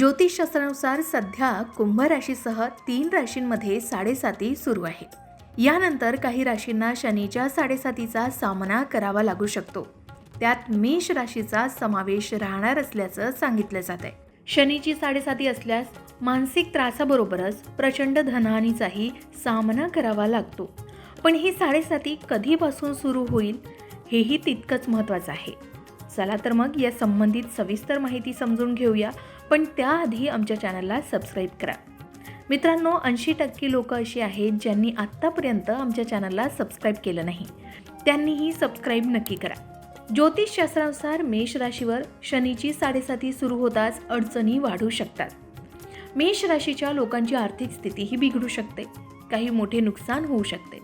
ज्योतिषशास्त्रानुसार सध्या कुंभ राशीसह तीन राशींमध्ये साडेसाती सुरू आहे. यानंतर काही राशींना शनीच्या साडेसातीचा सामना करावा लागू शकतो. त्यात मेष राशीचा समावेश राहणार असल्याचं सांगितलं जात आहे. शनीची साडेसाती असल्यास मानसिक त्रासाबरोबरच प्रचंड धनहानीचाही सामना करावा लागतो. पण ही साडेसाती कधीपासून सुरू होईल हेही तितकंच महत्त्वाचं आहे. चला तर मग या संबंधित सविस्तर माहिती समजून घेऊया. पण त्याआधी आमच्या चॅनलला सबस्क्राईब करा. मित्रांनो ऐंशी टक्के लोक अशी आहेत ज्यांनी आत्तापर्यंत आमच्या चॅनलला सबस्क्राईब केलं नाही. त्यांनीही सबस्क्राईब नक्की करा. ज्योतिषशास्त्रानुसार मेष राशीवर शनीची साडेसाती सुरू होताच अडचणी वाढू शकतात. मेष राशीच्या लोकांची आर्थिक स्थितीही बिघडू शकते. काही मोठे नुकसान होऊ शकते.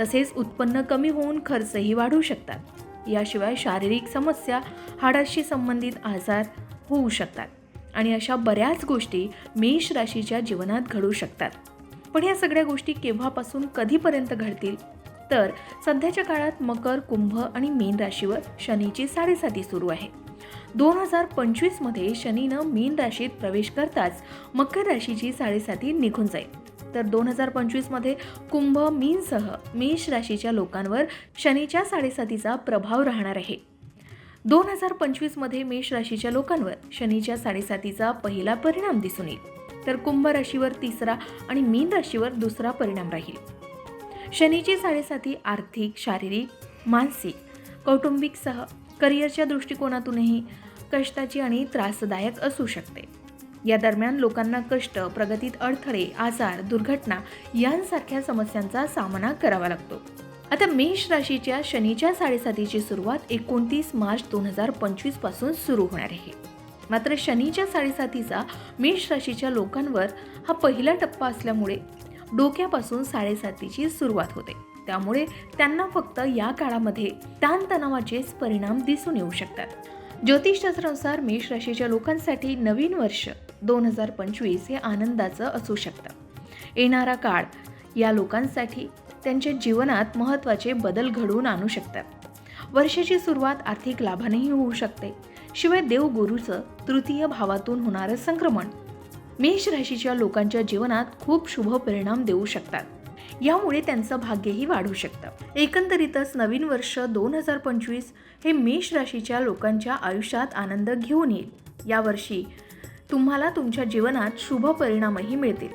तसेच उत्पन्न कमी होऊन खर्चही वाढू शकतात. याशिवाय शारीरिक समस्या हाडाशी संबंधित आजार होऊ शकतात. आणि अशा बऱ्याच गोष्टी मेष राशीच्या जीवनात घडू शकतात. पण या सगळ्या गोष्टी केव्हापासून कधीपर्यंत घडतील? तर सध्याच्या काळात मकर कुंभ आणि मीन राशीवर शनीची साडेसाती सुरू आहे. दोन हजार पंचवीसमध्ये शनीनं मीन राशीत प्रवेश करताच मकर राशीची साडेसाती निघून जाईल. तर दोन हजार पंचवीसमध्ये कुंभ मीनसह मेष राशीच्या लोकांवर शनीच्या साडेसातीचा प्रभाव राहणार आहे. दोन हजार पंचवीसमध्ये मेष राशीच्या लोकांवर शनीच्या साडेसातीचा पहिला परिणाम दिसून येईल. तर कुंभ राशीवर तिसरा आणि मीन राशीवर दुसरा परिणाम राहील. शनीची साडेसाती आर्थिक शारीरिक मानसिक कौटुंबिकसह करिअरच्या दृष्टिकोनातूनही कष्टाची आणि त्रासदायक असू शकते. या दरम्यान लोकांना कष्ट प्रगतीत अडथळे आजार दुर्घटना यांसारख्या समस्यांचा सामना करावा लागतो. आता मेष राशीच्या शनीच्या साडेसातीची सुरुवात एकोणतीस मार्च दोन हजार पंचवीसपासून सुरू होणार आहे. मात्र शनीच्या साडेसातीचा मेष राशीच्या लोकांवर हा पहिला टप्पा असल्यामुळे डोक्यापासून साडेसातीची सुरुवात होते. त्यामुळे त्यांना फक्त या काळामध्ये ताणतणावाचेच परिणाम दिसून येऊ शकतात. ज्योतिषशास्त्रानुसार मेष राशीच्या लोकांसाठी नवीन वर्ष दोन हजार पंचवीस हे आनंदाचं असू शकतं. येणारा काळ या लोकांसाठी त्यांच्या जीवनात महत्त्वाचे बदल घडवून आणू शकतात. वर्षाची सुरुवात आर्थिक लाभानेही होऊ शकते. शिवाय देवगुरूचं तृतीय भावातून होणारं संक्रमण. मेष राशीच्या लोकांच्या जीवनात खूप शुभ परिणाम देऊ शकतात. यामुळे त्यांचं भाग्यही वाढू शकतं. एकंदरीतच नवीन वर्ष दोन हजार पंचवीस हे मेष राशीच्या लोकांच्या आयुष्यात आनंद घेऊन येईल. यावर्षी तुम्हाला तुमच्या जीवनात शुभ परिणामही मिळतील.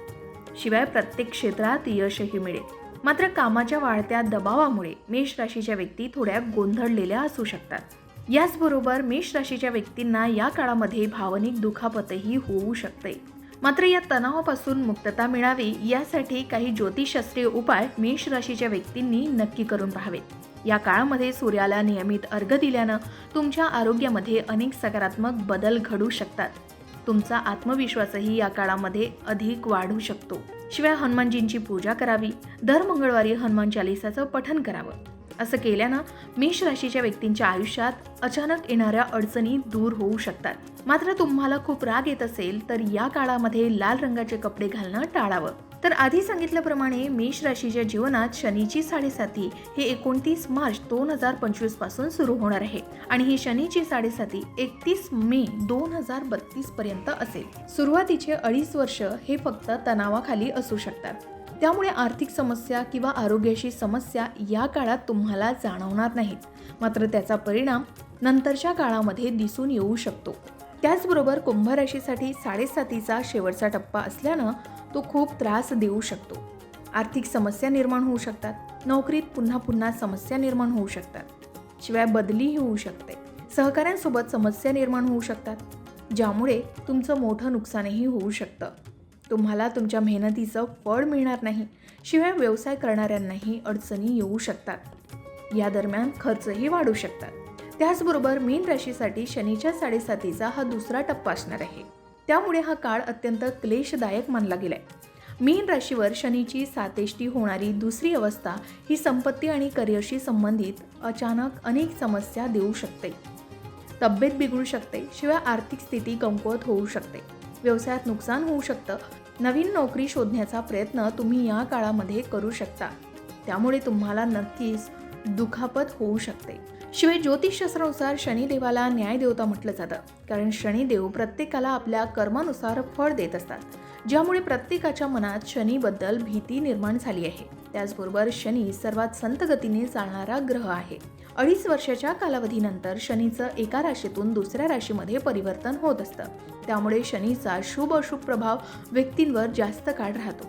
शिवाय प्रत्येक क्षेत्रात यशही मिळेल. मात्र कामाच्या वाढत्या दबावामुळे मेष राशीच्या व्यक्ती थोड्या गोंधळलेल्या असू शकतात. याचबरोबर मेष राशीच्या व्यक्तींना या काळामध्ये भावनिक दुखापतही होऊ शकते. मात्र या तणावापासून मुक्तता मिळावी यासाठी काही ज्योतिषशास्त्रीय उपाय मेष राशीच्या व्यक्तींनी नक्की करून पाहावेत. या काळामध्ये सूर्याला नियमित अर्घ दिल्यानं तुमच्या आरोग्यामध्ये अनेक सकारात्मक बदल घडू शकतात. तुमचा आत्मविश्वासही या काळामध्ये अधिक वाढू शकतो. शिवाय हनुमानजींची पूजा करावी. दर मंगळवारी हनुमान चालिसाचं पठन करावं. असं केल्यानं मेष राशीच्या व्यक्तींच्या आयुष्यात अचानक येणाऱ्या अडचणी दूर होऊ शकतात. मात्र तुम्हाला खूप राग येत असेल तर या काळामध्ये लाल रंगाचे कपडे घालणं टाळावं. तर आधी सांगितल्याप्रमाणे मेष राशीच्या जीवनात शनीची साडेसाती हे एकोणतीस मार्च दोन हजार पंचवीसपासून सुरू होणार आहे आणि ही शनीची साडेसाती एकतीस मे दोन हजार बत्तीस पर्यंत असेल. सुरुवातीचे अडीच वर्ष हे फक्त तणावाखाली असू शकतात. त्यामुळे आर्थिक समस्या किंवा आरोग्याशी समस्या या काळात तुम्हाला जाणवणार नाहीत. मात्र त्याचा परिणाम नंतरच्या काळामध्ये दिसून येऊ शकतो. त्याचबरोबर कुंभ राशीसाठी साडेसातीचा शेवटचा टप्पा असल्यानं तो खूप त्रास देऊ शकतो. आर्थिक समस्या निर्माण होऊ शकतात. नोकरीत पुन्हा पुन्हा समस्या निर्माण होऊ शकतात. शिवाय बदलीही होऊ शकते. सहकाऱ्यांसोबत समस्या निर्माण होऊ शकतात ज्यामुळे तुमचं मोठं नुकसानही होऊ शकतं. तुम्हाला तुमच्या मेहनतीचं फळ मिळणार नाही. शिवाय व्यवसाय करणाऱ्यांनाही अडचणी येऊ शकतात. या दरम्यान खर्चही वाढू शकतात. त्याचबरोबर मीन राशीसाठी शनीच्या साडेसातीचा हा दुसरा टप्पा असणार आहे. त्यामुळे हा काळ अत्यंत क्लेशदायक मानला गेलाय. मीन राशीवर शनीची सातेष्टी होणारी दुसरी अवस्था ही संपत्ती आणि करिअरशी संबंधित अचानक अनेक समस्या देऊ शकते. तब्येत बिघडू शकते. शिवाय आर्थिक स्थिती कमकुवत होऊ शकते. व्यवसायात नुकसान होऊ शकतं. नवीन नोकरी शोधण्याचा प्रयत्न तुम्ही या काळामध्ये करू शकता. त्यामुळे तुम्हाला नक्कीच दुखापत होऊ शकते. शिवाय ज्योतिषशास्त्रानुसार शनिदेवाला न्यायदेवता म्हटलं जातं. कारण शनिदेव प्रत्येकाला आपल्या कर्मानुसार फळ देत असतात. ज्यामुळे प्रत्येकाच्या मनात शनीबद्दल भीती निर्माण झाली आहे. त्याचबरोबर शनी सर्वात संत गतीने चालणारा ग्रह आहे. अडीच वर्षाच्या कालावधीनंतर शनीचं एका राशीतून दुसऱ्या राशीमध्ये परिवर्तन होत असतं. त्यामुळे शनीचा शुभ अशुभ प्रभाव व्यक्तींवर जास्त काळ राहतो.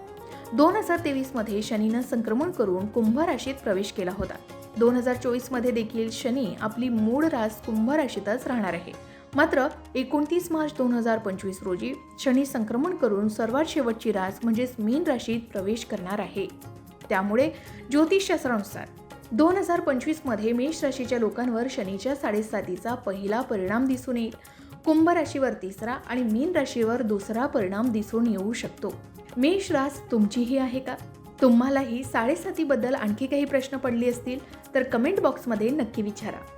दोन हजार तेवीसमध्ये शनीनं संक्रमण करून कुंभ राशीत प्रवेश केला होता. दोन हजार चोवीसमध्ये देखील शनी आपली मूळ रास कुंभ राशीतच राहणार आहे. मात्र एकोणतीस मार्च दोन हजार पंचवीस रोजी शनी संक्रमण करून सर्वात शेवटची रास म्हणजेच मीन राशीत प्रवेश करणार आहे. त्यामुळे ज्योतिषशास्त्रानुसार दोन हजार पंचवीसमध्ये मेष राशीच्या लोकांवर शनीच्या साडेसातीचा पहिला परिणाम दिसून येईल. कुंभ राशीवर तिसरा आणि मीन राशीवर दुसरा परिणाम दिसून येऊ शकतो. मेष रास तुमचीही आहे का? तुम्हालाही साडेसातीबद्दल आणखी काही प्रश्न पडले असतील तर कमेंट बॉक्समध्ये नक्की विचारा.